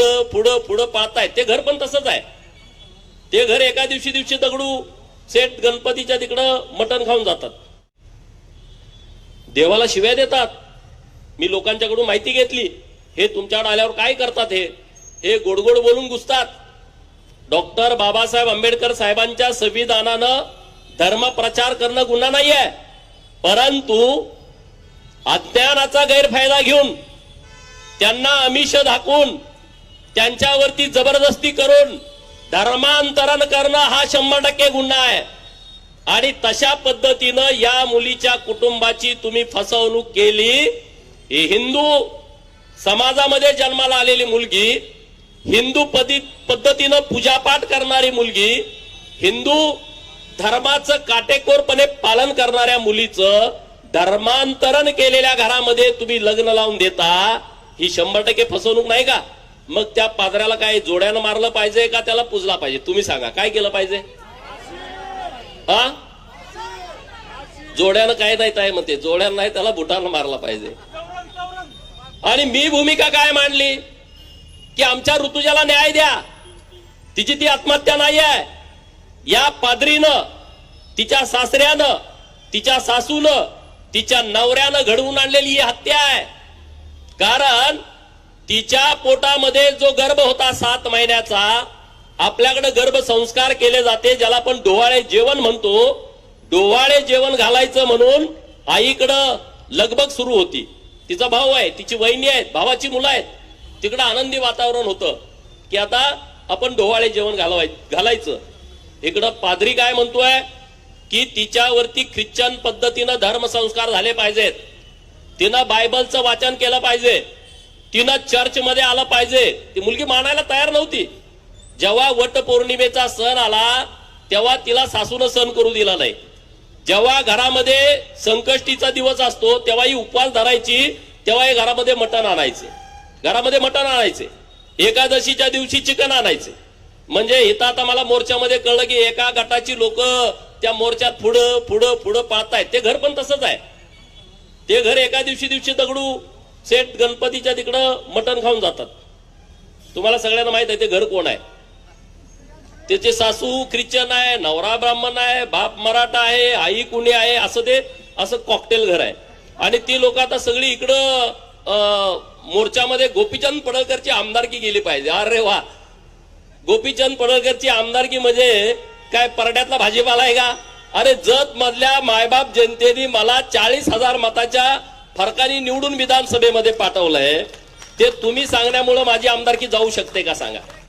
पुढं पुढं पुढं पाहतायत ते घर पण तसंच आहे. ते घर एका दिवशी दिवशी दगडू सेट गणपतीच्या तिकडं मटण खाऊन जातात. देवाला शिव्या देतात. मी लोकांच्याकडून माहिती घेतली. हे तुमच्याकडे आल्यावर काय करतात हे? हे गोडगोड बोलून घुसतात. डॉक्टर बाबासाहेब आंबेडकर साहेबांच्या संविधानानं धर्म प्रचार करणं गुन्हा नाही आहे परंतु अज्ञानाचा गैरफायदा घेऊन त्यांना अमिष दाखवून त्यांच्यावरती जबरदस्ती करून धर्मांतरण करणं हा शंभर टक्के गुन्हा आहे. आणि तशा पद्धतीनं या मुलीच्या कुटुंबाची तुम्ही फसवणूक केली. ही हिंदू समाजामध्ये जन्माला आलेली मुलगी हिंदू पदी पद्धतीनं पूजापाठ करणारी मुलगी हिंदू धर्माचं काटेकोरपणे पालन करणाऱ्या मुलीचं धर्मांतरण केलेल्या घरामध्ये तुम्ही लग्न लावून देता ही शंभर टक्के फसवणूक नाही का? मग त्या पादऱ्याला काय जोड्यानं मारलं पाहिजे का त्याला पुजला पाहिजे? तुम्ही सांगा काय केलं पाहिजे? हा? जोड्यानं काय नाही काय म्हणते जोड्यानं नाही त्याला बुटानं मारला पाहिजे. आणि मी भूमिका काय मांडली? की आमच्या ऋतुजाला न्याय द्या. तिची ती आत्महत्या नाही आहे या पादरीनं तिच्या सासऱ्यानं तिच्या सासूनं तिच्या नवऱ्यानं घडवून आणलेली ही हत्या आहे. कारण तिच्या पोटामध्ये जो गर्भ होता सात महिन्याचा आपल्याकडे गर्भ संस्कार केले जाते ज्याला आपण डोवाळे जेवण म्हणतो. डोवाळे जेवण घालायचं म्हणून आईकडं लगबग सुरू होती. तिचा भाऊ आहे तिची वहिनी आहेत भावाची मुलं आहेत. तिकडं आनंदी वातावरण होतं की आता आपण डोवाळे जेवण घालवाय घालायचं. इकडं पादरी काय म्हणतोय? की तिच्यावरती ख्रिश्चन पद्धतीनं धर्मसंस्कार झाले पाहिजेत. तिनं बायबलचं वाचन केलं पाहिजे. तिनं चर्चमध्ये आलं पाहिजे. ती मुलगी मानायला तयार नव्हती. जेव्हा वट पौर्णिमेचा सण आला तेव्हा तिला सासून सण करू दिला नाही. जेव्हा घरामध्ये संकष्टीचा दिवस असतो तेव्हा ही उपवास धरायची तेव्हा हे घरामध्ये मटण आणायचे. घरामध्ये मटण आणायचे. एकादशीच्या दिवशी चिकन आणायचे. म्हणजे इथं आता मला मोर्चामध्ये कळलं की एका गटाची लोक त्या मोर्चात पुढं पुढं पुढं पाहतायत. ते घर पण तसंच आहे. ते घर एका दिवशी दिवशी दगडू. सेट गणपतीच्या तिकडं मटण खाऊन जातात. तुम्हाला सगळ्यांना माहीत आहे ते घर कोण आहे? त्याचे सासू ख्रिश्चन आहे नवरा ब्राह्मण आहे बाप मराठा आहे आई कुणी आहे असं ते असं कॉकटेल घर आहे. आणि ती लोक आता सगळी इकडं मोर्चामध्ये गोपीचंद पडळकरची आमदारकी गेली पाहिजे. अरे वा! गोपीचंद पडळकरची आमदारकी म्हणजे काय परड्यातला भाजीपाला आहे का? अरे जत मधल्या मायबाप जनतेने मला चाळीस हजार मताच्या फरकाने निवडून विधानसभेमध्ये पाठवलंय. ते तुम्ही सांगण्यामुळं माझी आमदारकी जाऊ शकते का सांगा?